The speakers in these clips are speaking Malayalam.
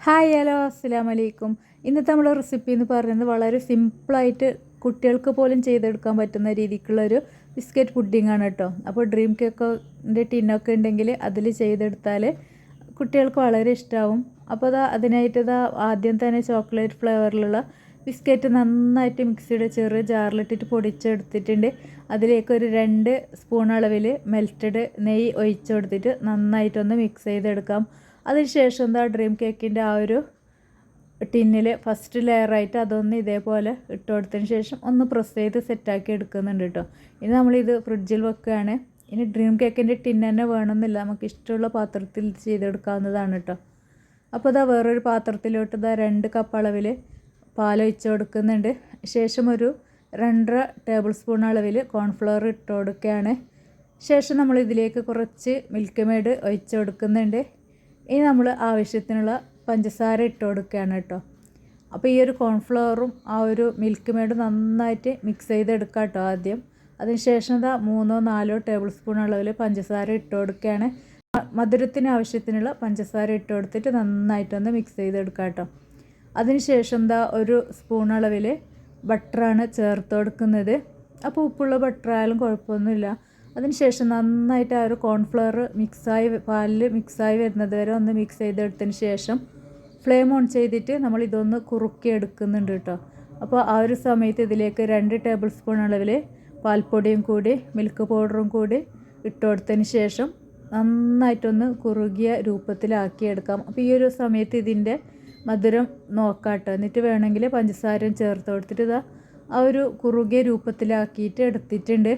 ഹായ് ഹലോ അസ്സാം വലൈക്കും ഇന്നത്തെ നമ്മൾ റെസിപ്പി എന്ന് പറയുന്നത് വളരെ സിമ്പിളായിട്ട് കുട്ടികൾക്ക് പോലും ചെയ്തെടുക്കാൻ പറ്റുന്ന രീതിക്കുള്ളൊരു ബിസ്ക്കറ്റ് പുഡിംഗ് ആണ് കേട്ടോ അപ്പോൾ ഡ്രീം കേക്കിന്റെ ടിന്നൊക്കെ ഉണ്ടെങ്കിൽ അതിൽ ചെയ്തെടുത്താൽ കുട്ടികൾക്ക് വളരെ ഇഷ്ടമാവും അപ്പോൾ അതാ അതിനായിട്ട് ഇതാ ആദ്യം തന്നെ ചോക്ലേറ്റ് ഫ്ലേവറിലുള്ള ബിസ്ക്കറ്റ് നന്നായിട്ട് മിക്സിയുടെ ചെറിയ ജാറിലിട്ടിട്ട് പൊടിച്ചെടുത്തിട്ടുണ്ട്. അതിലേക്ക് ഒരു രണ്ട് സ്പൂൺ അളവിൽ മെൽറ്റഡ് നെയ്യ് ഒഴിച്ചു കൊടുത്തിട്ട് നന്നായിട്ടൊന്ന് മിക്സ് ചെയ്തെടുക്കാം. അതിനുശേഷം എന്താ ഡ്രീം കേക്കിന്റെ ആ ഒരു ടിന്നിൽ ഫസ്റ്റ് ലെയറായിട്ട് അതൊന്ന് ഇതേപോലെ ഇട്ട് കൊടുത്തതിന് ശേഷം ഒന്ന് പ്രസ് ചെയ്ത് സെറ്റാക്കി എടുക്കുന്നുണ്ട് കേട്ടോ. ഇനി നമ്മളിത് ഫ്രിഡ്ജിൽ വെക്കുകയാണ്. ഇനി ഡ്രീം കേക്കിന്റെ ടിൻ തന്നെ വേണമെന്നില്ല. നമുക്ക് ഇഷ്ടമുള്ള പാത്രത്തിൽ ചെയ്തെടുക്കാവുന്നതാണ് കേട്ടോ. അപ്പോൾ ഇതാ വേറൊരു പാത്രത്തിലോട്ട് ഇതാ രണ്ട് കപ്പ് അളവിൽ പാലൊഴിച്ച് കൊടുക്കുന്നുണ്ട്. ശേഷം ഒരു രണ്ടര ടേബിൾ സ്പൂൺ അളവിൽ കോൺഫ്ലവർ ഇട്ട് കൊടുക്കുകയാണ്. ശേഷം നമ്മൾ ഇതിലേക്ക് കുറച്ച് മിൽക്ക് മെയ്ഡ് ഒഴിച്ച് കൊടുക്കുന്നുണ്ട്. ഇനി നമ്മൾ ആവശ്യത്തിനുള്ള പഞ്ചസാര ഇട്ട് കൊടുക്കുകയാണ് കേട്ടോ. അപ്പോൾ ഈ ഒരു കോൺഫ്ലവറും ആ ഒരു മിൽക്ക് മേഡും നന്നായിട്ട് മിക്സ് ചെയ്തെടുക്കുക കേട്ടോ ആദ്യം. അതിനുശേഷം ഇതാ മൂന്നോ നാലോ ടേബിൾ സ്പൂൺ അളവിൽ പഞ്ചസാര ഇട്ട് കൊടുക്കുകയാണ് മധുരത്തിന് ആവശ്യത്തിനുള്ള പഞ്ചസാര ഇട്ട് കൊടുത്തിട്ട് നന്നായിട്ടൊന്ന് മിക്സ് ചെയ്തെടുക്കുക കേട്ടോ. അതിനുശേഷം എന്താ ഒരു സ്പൂൺ അളവിൽ ബട്ടറാണ് ചേർത്ത് കൊടുക്കുന്നത്. അപ്പോൾ ഉപ്പുള്ള ബട്ടറായാലും കുഴപ്പമൊന്നുമില്ല. അതിനുശേഷം നന്നായിട്ട് ആ ഒരു കോൺഫ്ലവർ മിക്സായി പാലിൽ മിക്സായി വരുന്നത് വരെ ഒന്ന് മിക്സ് ചെയ്തെടുത്തതിന് ശേഷം ഫ്ലെയിം ഓൺ ചെയ്തിട്ട് നമ്മൾ ഇതൊന്ന് കുറുക്കി എടുക്കുന്നുണ്ട് കേട്ടോ. അപ്പോൾ ആ ഒരു സമയത്ത് ഇതിലേക്ക് രണ്ട് ടേബിൾ സ്പൂൺ അളവിൽ പാൽപ്പൊടിയും കൂടി മിൽക്ക് പൗഡറും കൂടി ഇട്ട് കൊടുത്തതിന് ശേഷം നന്നായിട്ടൊന്ന് കുറുകിയ രൂപത്തിലാക്കി എടുക്കാം അപ്പോൾ ഈ ഒരു സമയത്ത് ഇതിന്റെ മധുരം നോക്കാട്ടോ എന്നിട്ട് വേണമെങ്കിൽ പഞ്ചസാരയും ചേർത്ത് കൊടുത്തിട്ട് ഇതാ ആ ഒരു കുറുകിയ രൂപത്തിലാക്കിയിട്ട് എടുത്തിട്ടുണ്ട്.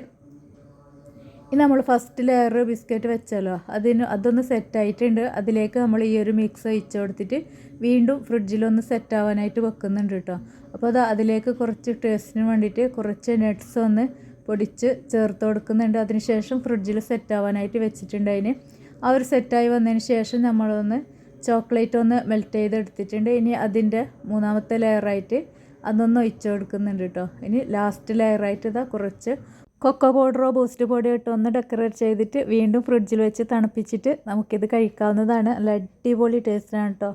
ഇനി നമ്മൾ ഫസ്റ്റ് ലെയർ ബിസ്ക്കറ്റ് വെച്ചല്ലോ. അതിന് അതൊന്ന് സെറ്റായിട്ടുണ്ട് അതിലേക്ക് നമ്മൾ ഈ ഒരു മിക്സ് ഒഴിച്ച് കൊടുത്തിട്ട് വീണ്ടും ഫ്രിഡ്ജിലൊന്ന് സെറ്റ് ആവാനായിട്ട് വെക്കുന്നുണ്ട് കേട്ടോ അപ്പോൾ അത് അതിലേക്ക് കുറച്ച് ടേസ്റ്റിന് വേണ്ടിയിട്ട് കുറച്ച് നട്ട്സ് ഒന്ന് പൊടിച്ച് ചേർത്ത് കൊടുക്കുന്നുണ്ട്. അതിനുശേഷം ഫ്രിഡ്ജിൽ സെറ്റ് ആവാനായിട്ട് വെച്ചിട്ടുണ്ട് അതിന്. ആ ഒരു സെറ്റായി വന്നതിന് ശേഷം നമ്മളൊന്ന് ചോക്ലേറ്റ് ഒന്ന് മെൽറ്റ് ചെയ്തെടുത്തിട്ടുണ്ട്. ഇനി അതിന്റെ മൂന്നാമത്തെ ലെയറായിട്ട് അതൊന്ന് ഒഴിച്ച് കൊടുക്കുന്നുണ്ട് കേട്ടോ ഇനി ലാസ്റ്റ് ലെയറായിട്ട് ഇതാ കുറച്ച് കൊക്കോ പൗഡറോ ബൂസ്റ്റ് പൊടിയോ ഇട്ട് ഒന്ന് ഡെക്കറേറ്റ് ചെയ്തിട്ട് വീണ്ടും ഫ്രിഡ്ജിൽ വെച്ച് തണുപ്പിച്ചിട്ട് നമുക്കിത് കഴിക്കാവുന്നതാണ്. നല്ല അടിപൊളി ടേസ്റ്റാണ് കേട്ടോ.